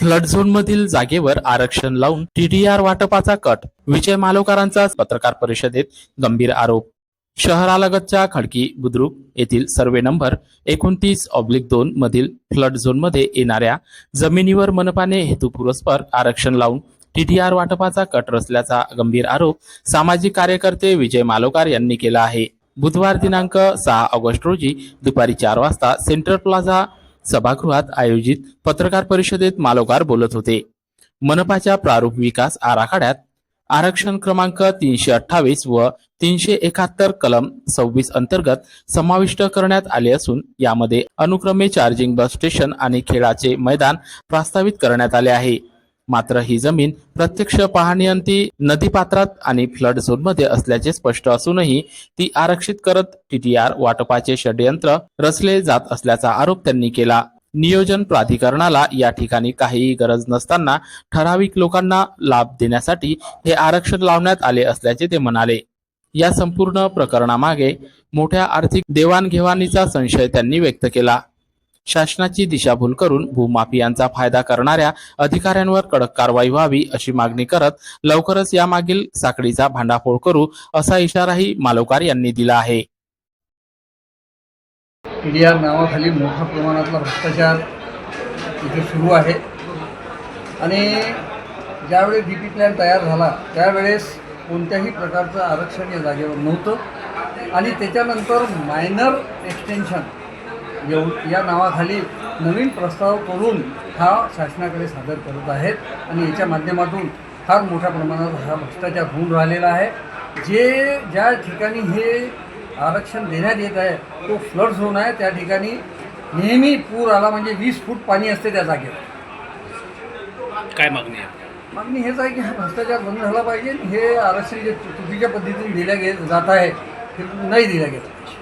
Flood zone मधील जागेवर आरक्षण लावून टीडीआर वाटपाचा कट विजय मालोकरांचा पत्रकार परिषदेत गंभीर आरोप. शहरालगतच्या खडकी बुद्रुक येथील सर्वे नंबर एकोणतीस ऑब्लिक दोन मधील फ्लड झोनमध्ये येणाऱ्या जमिनीवर मनपाने हेतुपुरस्पर आरक्षण लावून टीडीआर वाटपाचा कट रचल्याचा गंभीर आरोप सामाजिक कार्यकर्ते विजय मालोकार यांनी केला आहे. बुधवार दिनांक सहा ऑगस्ट रोजी दुपारी चार वाजता सेंट्रल प्लाझा सभागृहात आयोजित पत्रकार परिषदेत मालोकार बोलत होते. मनपाच्या प्रारूप विकास आराखड्यात आरक्षण क्रमांक तीनशे अठ्ठावीस व तीनशे एकाहत्तर कलम सव्वीस अंतर्गत समाविष्ट करण्यात आले असून यामध्ये अनुक्रमे चार्जिंग बस स्टेशन आणि खेळाचे मैदान प्रस्तावित करण्यात आले आहे. मात्र ही जमीन प्रत्यक्ष पाहणीअंती नदीपात्रात आणि फ्लड झोनमध्ये असल्याचे स्पष्ट असूनही ती आरक्षित करत टीटीआर वाटपाचे षडयंत्र रचले जात असल्याचा आरोप त्यांनी केला. नियोजन प्राधिकरणाला या ठिकाणी काहीही गरज नसताना ठराविक लोकांना लाभ देण्यासाठी हे आरक्षण लावण्यात आले असल्याचे ते म्हणाले. या संपूर्ण प्रकरणामागे मोठ्या आर्थिक देवाणघेवाणीचा संशय त्यांनी व्यक्त केला. शासनाची दिशाभूल करून भूमाफियांचा फायदा करणाऱ्या अधिकाऱ्यांवर कडक कारवाई व्हावी अशी मागणी करत लवकरच यामागील साखळीचा भांडाफोड करू असा इशाराही मालवकार यांनी दिला आहे. पीडीआर नावाखाली मोठ्या प्रमाणातला भ्रष्टाचार इथे सुरू आहे. आणि ज्यावेळेस डी पी प्लॅन तयार झाला त्यावेळेस कोणत्याही प्रकारचं आरक्षण या जागेवर नव्हतं. आणि त्याच्यानंतर मायनर एक्सटेन्शन एव या नावाखाली नवीन प्रस्ताव करून हा शासनाकडे सादर करत आहेत. आणि याच्या माध्यमातून फार मोठ्या प्रमाणात हा भ्रष्टाचार होऊन राहिलेला आहे. जे ज्या ठिकाणी हे आरक्षण देण्यात येत आहे तो फ्लड झोन आहे. त्या ठिकाणी नेहमी पूर आला म्हणजे वीस फूट पाणी असते त्या जागेवर. काय मागणी आहे? मागणी हेच आहे की हा भ्रष्टाचार बंद झाला पाहिजे. हे आरक्षण जे चुकीच्या पद्धतीने दिल्या गे जात आहे ते नाही दिल्या गेलं पाहिजे.